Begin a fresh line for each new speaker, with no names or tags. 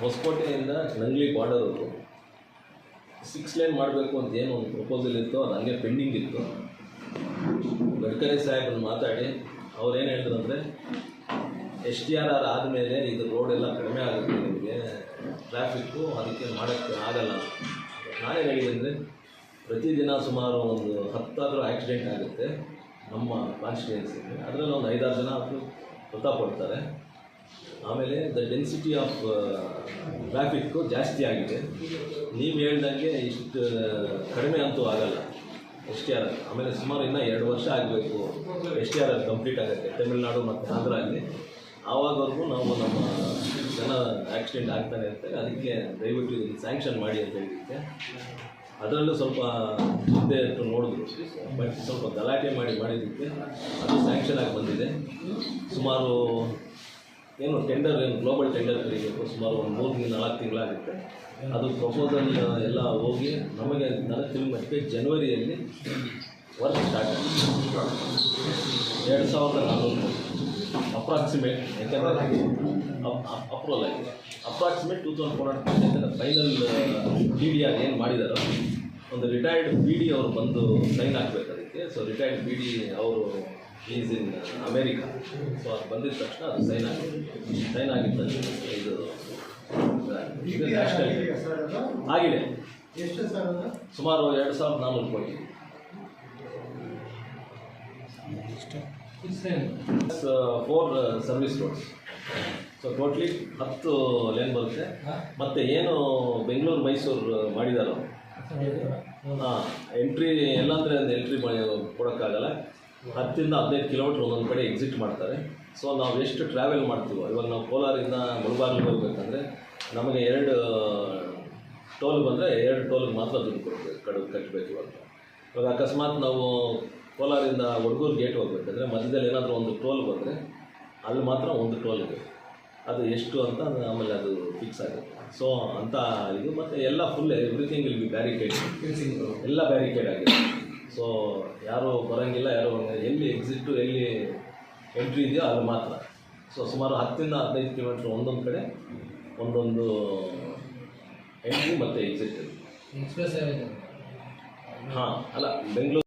ಹೊಸಕೋಟೆಯಿಂದ Nangli border six line ಮಾಡಬೇಕು ಅಂತ ಏನು ಒಂದು ಪ್ರಪೋಸಲ್ ಇತ್ತು ಅದು ಹಂಗೆ ಪೆಂಡಿಂಗ್ ಇತ್ತು. ಗಡ್ಕರಿ ಸಾಹೇಬ್ರನ್ನ ಮಾತಾಡಿ, ಅವ್ರು ಏನು ಹೇಳಿದ್ರು ಅಂದರೆ ಎಸ್ ಟಿ ಆರ್ ಆರ್ ಆದಮೇಲೆ ಇದು ರೋಡ್ ಎಲ್ಲ ಕಡಿಮೆ ಆಗುತ್ತೆ ನಿಮಗೆ ಟ್ರಾಫಿಕ್ಕು ಅದಕ್ಕೆ ಮಾಡೋಕ್ಕೆ ಆಗಲ್ಲ. ನಾನೇನು ಹೇಳಿದೆ ಅಂದರೆ, ಪ್ರತಿದಿನ ಸುಮಾರು ಒಂದು ಹತ್ತಾದರೂ ಆ್ಯಕ್ಸಿಡೆಂಟ್ ಆಗುತ್ತೆ ನಮ್ಮ ಕಾನ್ಸ್ಟಿಟ್ಯೂನ್ಸಿಗೆ ಅದರಲ್ಲಿ ಒಂದು ಐದಾರು ಜನ ಅಂತೂ ಮೃತಪಡ್ತಾರೆ. ಆಮೇಲೆ ದ ಡೆನ್ಸಿಟಿ ಆಫ್ ಟ್ರಾಫಿಕ್ಕು ಜಾಸ್ತಿ ಆಗಿದೆ. ನೀವು ಹೇಳ್ದಂಗೆ ಇಷ್ಟು ಕಡಿಮೆ ಅಂತೂ ಆಗಲ್ಲ. ಎಸ್ ಟಿ ಆರ್ ಆಮೇಲೆ ಸುಮಾರು ಇನ್ನೂ ಎರಡು ವರ್ಷ ಆಗಬೇಕು. ಎಸ್ ಟಿ ಆರ್ ಕಂಪ್ಲೀಟ್ ಆಗುತ್ತೆ, ತಮಿಳ್ನಾಡು ಮತ್ತು ಆಂಧ್ರ ಅಲ್ಲಿ ಆವಾಗವರೆಗೂ ನಾವು ನಮ್ಮ ಜನ ಆಕ್ಸಿಡೆಂಟ್ ಆಗ್ತಾನೆ ಇರ್ತಾರೆ ಅದಕ್ಕೆ ದಯವಿಟ್ಟು ಇದನ್ನು ಸ್ಯಾಂಕ್ಷನ್ ಮಾಡಿ ಅಂತ ಹೇಳಿದ್ದೆ. ಅದರಲ್ಲೂ ಸ್ವಲ್ಪ ಮುಂದೆ ಅಂತ ನೋಡಿದ್ರು. ಬಟ್ ಸ್ವಲ್ಪ ಗಲಾಟೆ ಮಾಡಿ ಮಾಡಿದ್ದಕ್ಕೆ ಅದು ಸ್ಯಾಂಕ್ಷನ್ ಆಗಿ ಬಂದಿದೆ. ಸುಮಾರು ಏನು ಟೆಂಡರ್ ಏನು ಗ್ಲೋಬಲ್ ಟೆಂಡರ್ ಕರೀಬೇಕು ಸುಮಾರು ಒಂದು ಮೂರು ನಾಲ್ಕು ತಿಂಗಳಾಗುತ್ತೆ. ಅದು ಪ್ರಪೋಸಲ್ ಎಲ್ಲ ಹೋಗಿ ನಮಗೆ ನನಗೆ ತಿಳಿದ ಮಟ್ಟಿಗೆ ಜನವರಿಯಲ್ಲಿ ವರ್ಕ್ ಸ್ಟಾರ್ಟ್ ಆಗಿದೆ ಎರಡು ಸಾವಿರದ ನಾನ್ನೂರು ಅಪ್ರಾಕ್ಸಿಮೇಟ್ ಯಾಕಂದರೆ ಅಪ್ರೂವಲ್ ಆಗಿದೆ approximate two thousand four hundred ಯಾಕಂದರೆ ಫೈನಲ್ ಡಿ ಡಿ ಆರ್ ಏನು ಮಾಡಿದಾರೋ ಒಂದು ರಿಟೈರ್ಡ್ ಬಿ ಡಿ ಅವರು ಬಂದು ಸೈನ್ ಹಾಕ್ಬೇಕು ಅದಕ್ಕೆ. ಸೊ ರಿಟೈರ್ಡ್ ಬಿ ಡಿ ಅವರು ಈಸ್ ಇನ್ ಅಮೇರಿಕಾ ಸೊ ಅದು ಬಂದಿದ ತಕ್ಷಣ ಅದು ಸೈನ್ ಆಗಿದೆ. ಸೈನ್ ಆಗಿದ್ದ ಇದು ಇದು ನ್ಯಾಷನಲ್ ಆಗಿದೆ ಸುಮಾರು ಎರಡು ಸಾವಿರದ ನಾನ್ನೂರು ಕೋಟಿ. Four service roads so totally ಹತ್ತು ಲೇನ್ ಬರುತ್ತೆ. ಮತ್ತು ಏನು ಬೆಂಗಳೂರು ಮೈಸೂರು ಮಾಡಿದಾರೋ ಹಾಂ ಎಂಟ್ರಿ ಎಲ್ಲ ಅಂದರೆ ಒಂದು ಎಂಟ್ರಿ ಮಾಡಿ ಕೊಡೋಕ್ಕಾಗಲ್ಲ. ಹತ್ತಿಂದ ಹದಿನೈದು ಕಿಲೋಮೀಟ್ರ್ ಒಂದೊಂದು ಕಡೆ ಎಕ್ಸಿಟ್ ಮಾಡ್ತಾರೆ. ಸೊ ನಾವು ಎಷ್ಟು ಟ್ರಾವೆಲ್ ಮಾಡ್ತೀವೋ ಇವಾಗ ನಾವು ಕೋಲಾರಿಂದ ಮುಳಬಾಗಿಲಿಗೆ ಹೋಗ್ಬೇಕಂದ್ರೆ ನಮಗೆ ಎರಡು ಟೋಲ್ ಬಂದರೆ ಎರಡು ಟೋಲ್ಗೆ ಮಾತ್ರ ದುಡ್ಡು ಕೊಡಬೇಕು ಕಡು ಕಟ್ಟಬೇಕು ಇವಾಗ ಇವಾಗ ಅಕಸ್ಮಾತ್ ನಾವು ಕೋಲಾರಿಂದ ಹುಡುಗೂರು ಗೇಟ್ ಹೋಗ್ಬೇಕಂದ್ರೆ ಮಧ್ಯದಲ್ಲಿ ಏನಾದರೂ ಒಂದು ಟೋಲ್ ಬಂದರೆ ಅಲ್ಲಿ ಮಾತ್ರ ಒಂದು ಟೋಲ್ ಇದೆ. ಅದು ಎಷ್ಟು ಅಂತ ಆಮೇಲೆ ಅದು ಫಿಕ್ಸ್ ಆಗುತ್ತೆ. ಸೊ ಅಂತ ಇದು. ಮತ್ತು ಎಲ್ಲ full everything will be barricade ಎಲ್ಲ ಬ್ಯಾರಿಕೇಡ್ ಆಗಿದೆ. ಸೊ ಯಾರು ಬರೋಂಗಿಲ್ಲ ಯಾರು ಬರಂಗಿಲ್ಲ. ಎಲ್ಲಿ ಎಕ್ಸಿಟ್ಟು ಎಲ್ಲಿ ಎಂಟ್ರಿ ಇದೆಯೋ ಅಲ್ಲಿ ಮಾತ್ರ ಸೊ ಸುಮಾರು ಹತ್ತರಿಂದ ಹದಿನೈದು ಕಿಲೋಮೀಟ್ರ್ ಒಂದೊಂದು ಕಡೆ ಒಂದೊಂದು ಎಂಟ್ರಿ ಮತ್ತು ಎಕ್ಸಿಟ್
ಎಕ್ಸ್ಪ್ರೆಸ್
ಹಾಂ ಅಲ್ಲ ಬೆಂಗಳೂರು